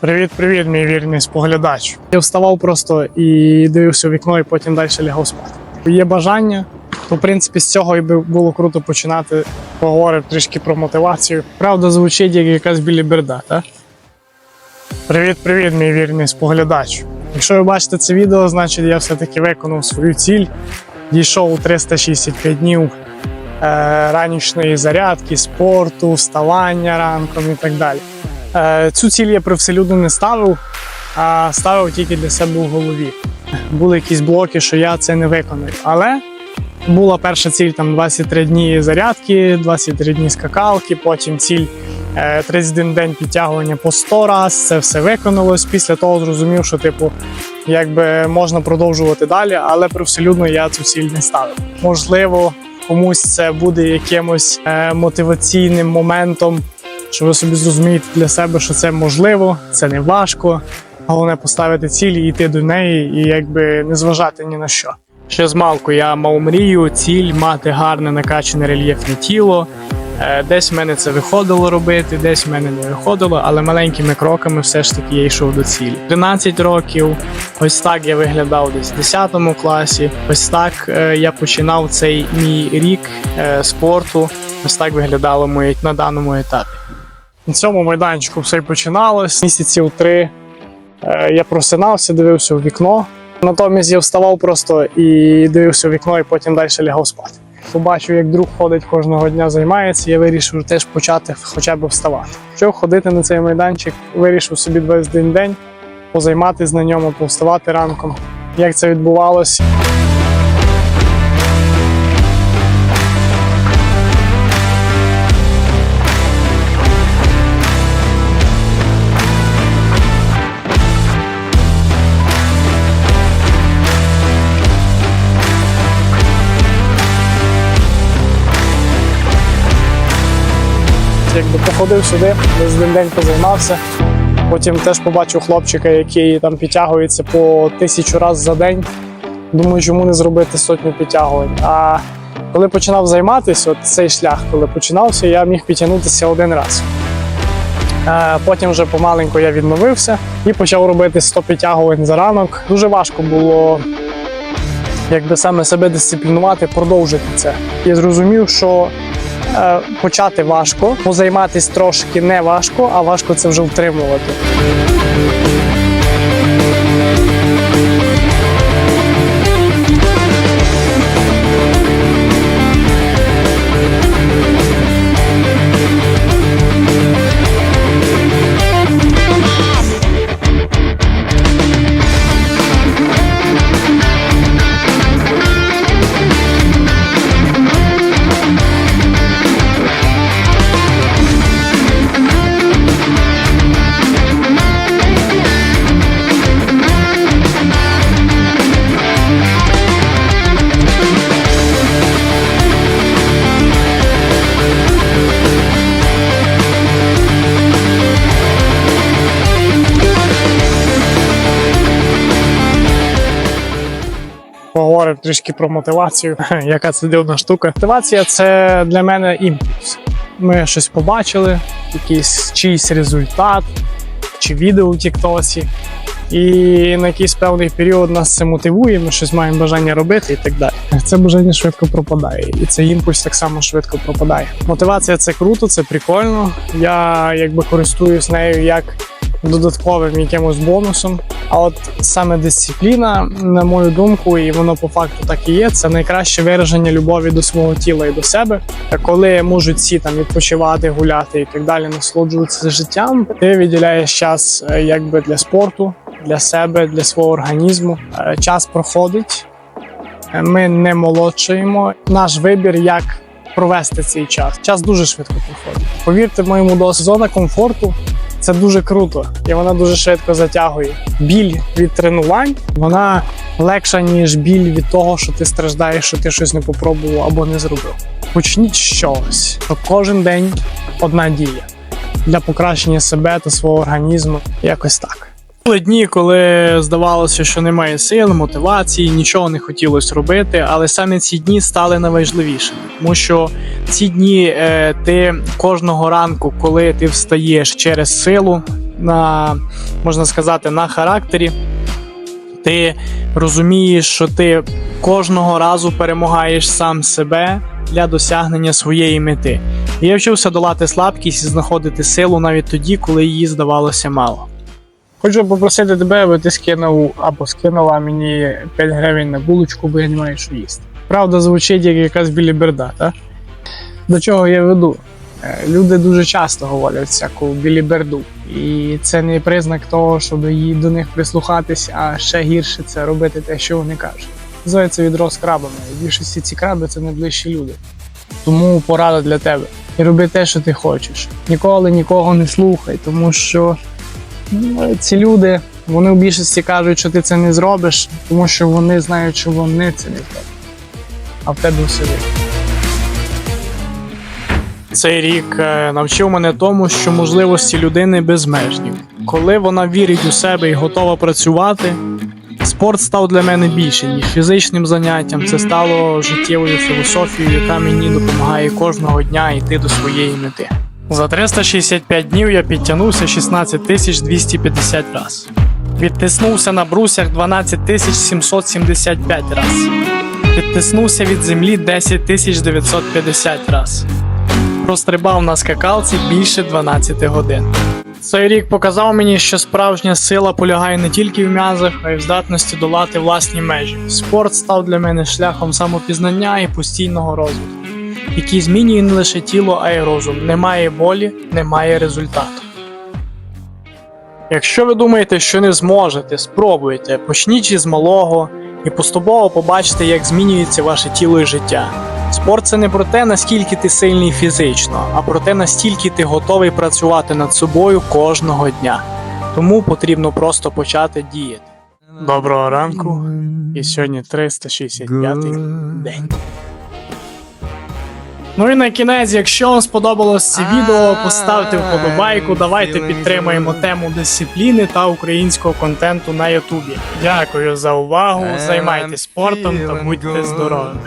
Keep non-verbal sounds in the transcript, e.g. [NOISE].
Привіт, привіт, мій вірний споглядач. Я вставав просто і дивився у вікно, і потім далі лягав спати. Є бажання, то в принципі з цього і було круто починати. Поговорив трішки про мотивацію. Правда, звучить як якась біліберда, так? Привіт, привіт, мій вірний споглядач. Якщо ви бачите це відео, значить я все-таки виконав свою ціль. Дійшов у 365 днів е, ранішньої зарядки, спорту, вставання ранком і так далі. Е, Цю ціль я привселюдно не ставив, а ставив тільки для себе в голові. Були якісь блоки, що я це не виконую. Але була перша ціль там 23 дні зарядки, 23 дні скакалки, потім ціль е, 31 день підтягування по 100 раз. Це все виконалось. Після того зрозумів, що типу, якби можна продовжувати далі, але привселюдно я цю ціль не ставив. Можливо, комусь це буде якимось е, мотиваційним моментом що ви собі зрозумієте для себе, що це можливо, це не важко. Головне поставити ціль і йти до неї, і якби не зважати ні на що. Ще з малку я мав мрію, ціль мати гарне накачане рельєфне тіло. Е, Десь в мене це виходило робити, десь в мене не виходило, але маленькими кроками все ж таки я йшов до цілі. 13 років, ось так я виглядав десь в 10 класі. Ось так е, я починав цей мій рік е, спорту. Ось так виглядало моє на даному етапі. На цьому майданчику все й починалось. Місяців три е, я просинався, дивився у вікно. Натомість я вставав просто і дивився у вікно, і потім далі лягав спати. Побачив, як друг ходить кожного дня, займається. Я вирішив теж почати хоча б вставати. Почав ходити на цей майданчик, вирішив собі 21 день позайматися на ньому, повставати ранком. Як це відбувалося? Якби походив сюди, десь один день позаймався. Потім теж побачив хлопчика, який там підтягується по тисячу разів за день. Думаю, чому не зробити сотню підтягувань. А коли починав займатися, от цей шлях, коли починався, я міг підтягнутися один раз. Потім вже помаленьку я відновився і почав робити 100 підтягувань за ранок. Дуже важко було якби саме себе дисциплінувати, продовжити це. Я зрозумів, що почати важко, позайматися трошки не важко, а важко це вже втримувати. Поговорив трішки про мотивацію, [LAUGHS] яка це дивна штука. Мотивація це для мене імпульс. Ми щось побачили, якийсь чийсь результат чи відео у Тіктосі. І на якийсь певний період нас це мотивує, ми щось маємо бажання робити і так далі. Це бажання швидко пропадає, і цей імпульс так само швидко пропадає. Мотивація це круто, це прикольно. Я якби користуюсь нею як додатковим якимось бонусом. А от саме дисципліна, на мою думку, і воно по факту так і є. Це найкраще вираження любові до свого тіла і до себе. Коли можуть всі там відпочивати, гуляти і так далі, насолоджуватися життям, ти виділяєш час е, якби для спорту, для себе, для свого організму. Е, Час проходить. Е, Ми не молодшуємо. Наш вибір, як провести цей час. Час дуже швидко проходить. Повірте моєму досвіду, зона комфорту це дуже круто, і вона дуже швидко затягує. Біль від тренувань вона легша, ніж біль від того, що ти страждаєш, що ти щось не попробував або не зробив. Почніть щось. Кожен день одна дія для покращення себе та свого організму. Якось так. Були дні, коли здавалося, що немає сил, мотивації, нічого не хотілося робити, але саме ці дні стали найважливішими, тому що ці дні е, ти кожного ранку, коли ти встаєш через силу, на можна сказати, на характері. Ти розумієш, що ти кожного разу перемагаєш сам себе для досягнення своєї мети. Я вчився долати слабкість і знаходити силу навіть тоді, коли її здавалося мало. Хочу попросити тебе, аби ти скинув або скинула мені 5 гривень на булочку, бо я не маю що їсти. Правда, звучить як якась біліберда, так? До чого я веду? Е, Люди дуже часто говорять всяку біліберду, і це не признак того, щоб їй до них прислухатись, а ще гірше це робити те, що вони кажуть. Називається відро з крабами. І більшості ці краби це найближчі люди. Тому порада для тебе. І роби те, що ти хочеш. Ніколи нікого не слухай, тому що ці люди вони в більшості кажуть, що ти це не зробиш, тому що вони знають, що вони це не зроблять. А в тебе все вийде. Цей рік е, навчив мене тому, що можливості людини безмежні. Коли вона вірить у себе і готова працювати, спорт став для мене більше, ніж фізичним заняттям. Це стало життєвою філософією, яка мені допомагає кожного дня йти до своєї мети. За 365 днів я підтягнувся 16 250 раз. Відтиснувся на брусях 12 775 раз. Відтиснувся від землі 10 950 раз прострибав на скакалці більше 12 годин. Цей рік показав мені, що справжня сила полягає не тільки в м'язах, а й в здатності долати власні межі. Спорт став для мене шляхом самопізнання і постійного розвитку, який змінює не лише тіло, а й розум. Немає болі, немає результату. Якщо ви думаєте, що не зможете, спробуйте, почніть із малого і поступово побачите, як змінюється ваше тіло і життя. Спорт це не про те, наскільки ти сильний фізично, а про те, настільки ти готовий працювати над собою кожного дня. Тому потрібно просто почати діяти. Доброго ранку. І сьогодні 365 день. Ну і на кінець, якщо вам сподобалось це відео, поставте вподобайку, давайте підтримаємо тему дисципліни та українського контенту на Ютубі. Дякую за увагу, займайтесь спортом та будьте здоровими.